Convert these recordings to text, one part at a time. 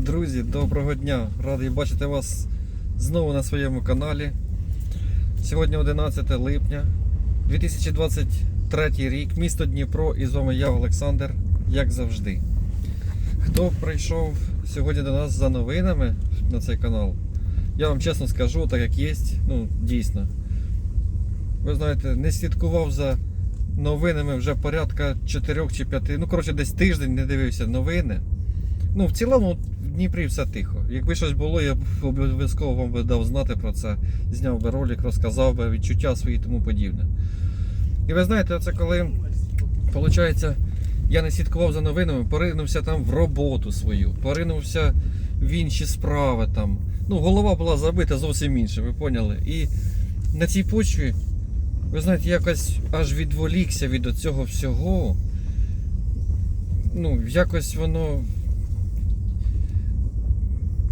Друзі, доброго дня! Радий бачити вас знову на своєму каналі. Сьогодні 11 липня 2023 рік, місто Дніпро і з вами я, Олександр, як завжди. Хто прийшов сьогодні до нас за новинами на цей канал, я вам чесно скажу, так як є, ну дійсно. Ви знаєте, не слідкував за новинами вже порядка 4 чи 5, ну коротше, десь тиждень не дивився новини. Ну, в цілому Дніпрі все тихо. Якби щось було, я б обов'язково вам би дав знати про це, зняв би ролик, розказав би відчуття свої і тому подібне. І ви знаєте, це коли, виходить, я не слідкував за новинами, поринувся там в роботу свою, поринувся в інші справи там. Ну, голова була забита зовсім інше, ви поняли? І на цій почві, ви знаєте, якось аж відволікся від цього всього. Ну, якось воно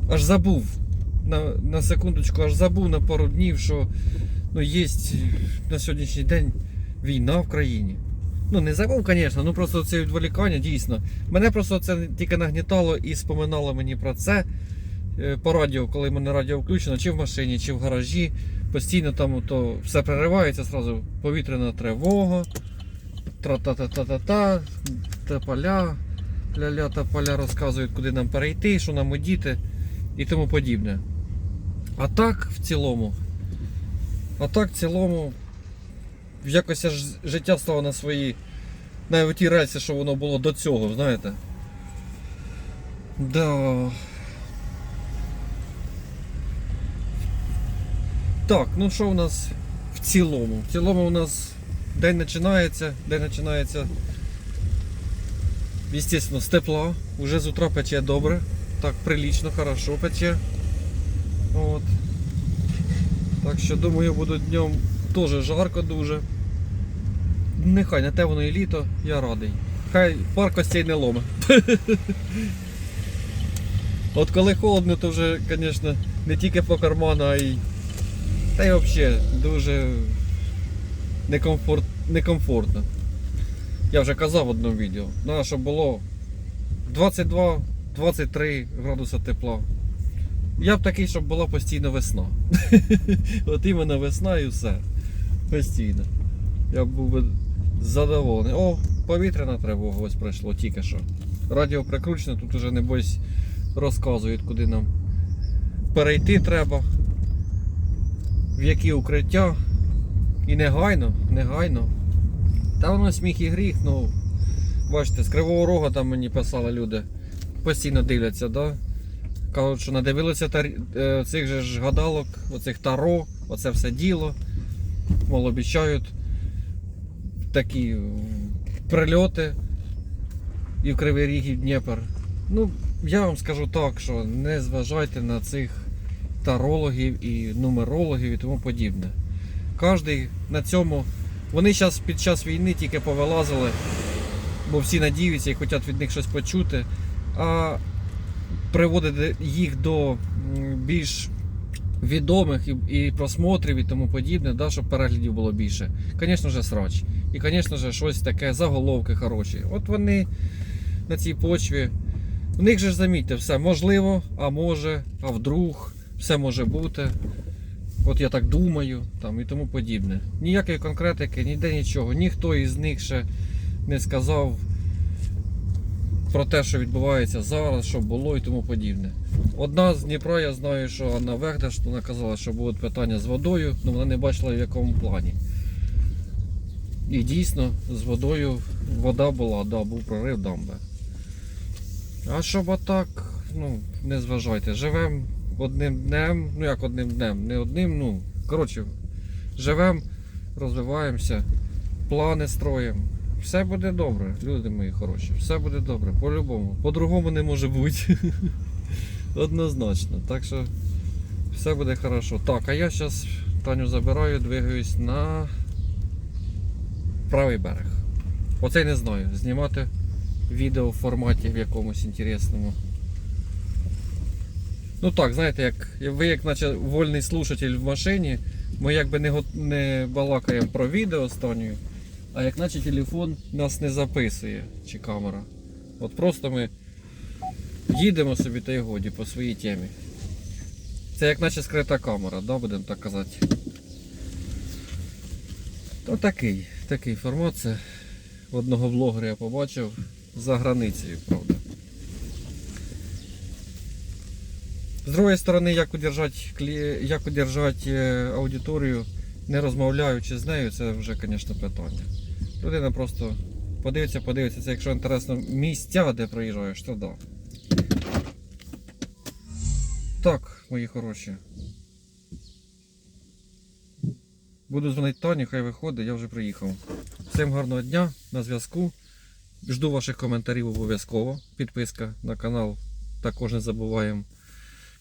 аж забув. На, на секундочку, аж забув на пару днів, що ну, є на сьогоднішній день війна в країні. Ну, не забув, звісно, ну просто це відволікання дійсно. Мене просто це тільки нагнітало і споминало мені про це е, по радіо, коли в мене радіо включено, чи в машині, чи в гаражі. Постійно там то все переривається, зразу повітряна тривога, тра-та-та-та-та-та, та поля, ля-ля та поля розказують, куди нам перейти, що нам одіти і тому подібне. А так в цілому, а так в цілому, якось аж життя стало на свої, навіть ті рельси, що воно було до цього, знаєте. Да. Так, ну що у нас в цілому? В цілому у нас день починається, день починається, звісно, з тепла. Уже з утра пече добре. Так, прилично, хорошо пече. От. Так що думаю, буде днем теж жарко дуже. Нехай на те воно і літо, я радий. Хай пар костей не ломе. От коли холодно, то вже, звісно, не тільки по карману, а й. Та й взагалі дуже некомфорт, некомфортно. Я вже казав в одному відео. Ну, щоб було 22-23 градуси тепла. Я б такий, щоб була постійно весна. От іменно весна і все. Постійно. Я був би задоволений. О, повітряна тривога ось пройшло тільки що. Радіо прикручено, тут уже небось розказують, куди нам перейти треба, в які укриття. І негайно, негайно. Та воно сміх і гріх, ну бачите, з Кривого Рога там мені писали люди. Постійно дивляться, да? Кажуть, що надивилися тар... е, цих же ж гадалок, оцих таро, оце все діло. Мол, обіцяють такі прильоти і в Кривий Ріг, і в Дніпр. Ну, я вам скажу так, що не зважайте на цих тарологів і нумерологів і тому подібне. Кожний на цьому. Вони зараз під час війни тільки повилазили, бо всі надіються і хочуть від них щось почути. Приводити їх до більш відомих і, і просмотрів і тому подібне, да, щоб переглядів було більше. Звісно ж, срач. І, звісно ж, щось таке, заголовки хороші. От вони на цій почві. В них же ж замітьте, все можливо, а може, а вдруг, все може бути. От я так думаю, там і тому подібне. Ніякої конкретики, ніде нічого. Ніхто із них ще не сказав про те, що відбувається зараз, що було і тому подібне. Одна з Дніпра, я знаю, що Анна Вегдаш вона казала, що будуть питання з водою, але вона не бачила в якому плані. І дійсно з водою вода була, да, був прорив дамби. А щоб отак, ну, не зважайте, живемо одним днем, ну як одним днем, не одним, ну, коротше, живемо, розвиваємося, плани строїмо. Все буде добре, люди мої хороші, все буде добре, по-любому. По-другому не може бути. Однозначно. Так що все буде хорошо. Так, а я зараз Таню забираю, двигаюсь на правий берег. Оцей не знаю. Знімати відео в форматі в якомусь інтересному. Ну так, знаєте, як ви як наче вольний слушатель в машині, ми якби не, не балакаємо про відео Танею, а як наче телефон нас не записує чи камера. От просто ми Їдемо собі та й годі по своїй темі. Це як наче скрита камера, да, будемо так казати. То такий, такий формат. Це одного блогера я побачив за границею, правда. З другої сторони, як удержати, як удержати е, аудиторію, не розмовляючи з нею, це вже, звісно, питання. Людина просто подивиться, подивиться, це якщо інтересно місця, де проїжджаєш, то да. Так, мої хороші. Буду дзвонити Тані, хай виходить, я вже приїхав. Всім гарного дня, на зв'язку. Жду ваших коментарів обов'язково. Підписка на канал. Також не забуваємо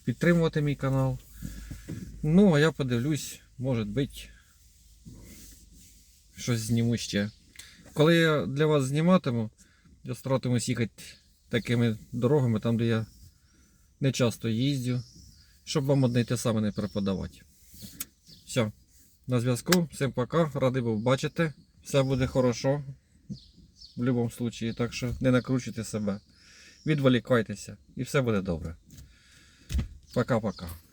підтримувати мій канал. Ну, а я подивлюсь, може бути, щось зніму ще. Коли я для вас зніматиму, я старатимусь їхати такими дорогами, там, де я не часто їздю, щоб вам одне й те саме не преподавати. Все, на зв'язку. Всім пока. Радий був бачити. Все буде хорошо. В будь-якому випадку. Так що не накручуйте себе. Відволікайтеся і все буде добре. Пока-пока.